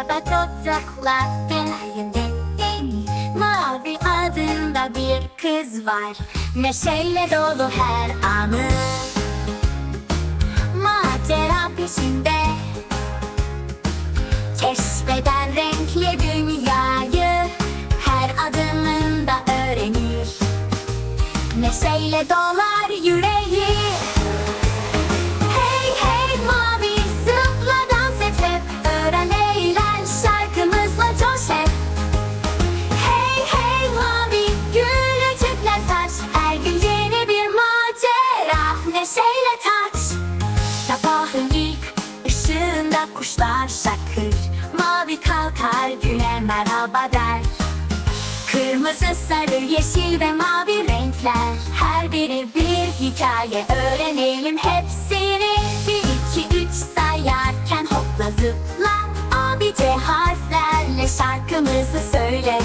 Merhaba çocuklar. Ben Deni Mavi adında bir kız var. Neşeyle dolu her anı. Macera peşinde. Keşfeden renkli dünyayı Her adımında öğrenir. Neşeyle dolar yüreği ışığında kuşlar şakır Mavi kalkar güne merhaba der. Kırmızı, sarı, yeşil ve mavi renkler Her biri bir hikaye öğrenelim hepsini. Bir iki üç sayarken hopla zıpla Abice harflerle şarkımızı söyle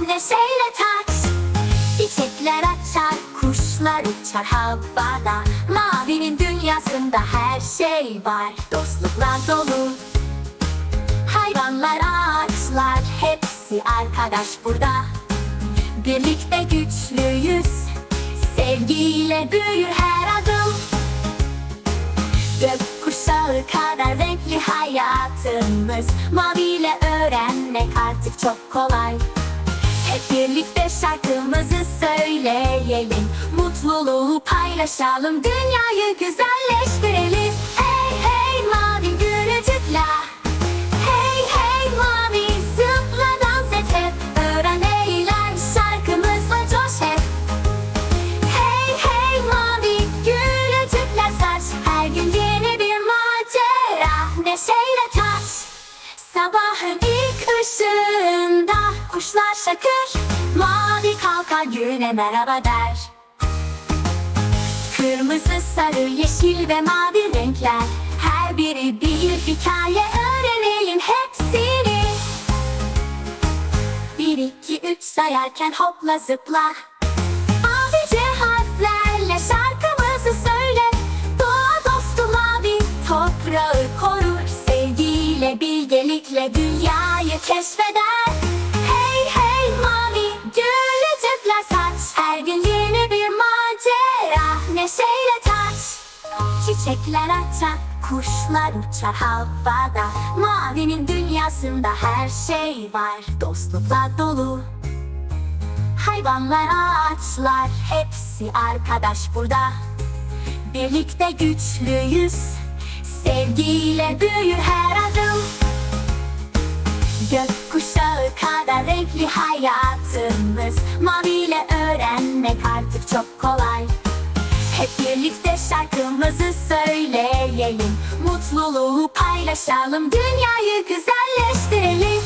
Neşeyle taç Çiçekler açar, kuşlar uçar havada. Mavinin dünyasında her şey var. Dostluklar dolu. Hayvanlar, ağaçlar hepsi arkadaş burada. Birlikte güçlüyüz. Sevgiyle büyür her adım. Gökkuşağı kadar renkli hayatımız. Maviyle öğrenmek artık çok kolay Hep birlikte şarkımızı söyleyelim. Mutluluğu paylaşalım Dünyayı güzelleştirelim. Hey hey mavi gülücükler. Hey hey mavi zıpla dans et hep. Öğren eğlen şarkımızla coş hep. Hey hey mavi gülücükler saç. Her gün yeni bir macera Neşeyle taç Sabahın ışığında Kuşlar şakır Mavi kalkar güne merhaba der. Kırmızı, sarı, yeşil ve mavi renkler Her biri bir hikaye öğrenelim hepsini. Bir iki üç sayarken hopla zıpla. Mavice harflerle şarkımızı söyle. Doğa dostu mavi toprağı korur Sevgiyle bilgelikle dünyayı keşfeder. Hey hey mavi gülücükler saç. Her gün yeni bir macera neşeyle taç Çiçekler açar, kuşlar uçar havada. Mavinin dünyasında her şey var. Dostluklar dolu Hayvanlar, ağaçlar. Hepsi arkadaş burada. Birlikte güçlüyüz. Sevgiyle büyür her adım Gökkuşağı kadar renkli hayatımız. Maviyle öğrenmek artık çok kolay. Hep birlikte şarkımızı söyleyelim Mutluluğu paylaşalım Dünyayı güzelleştirelim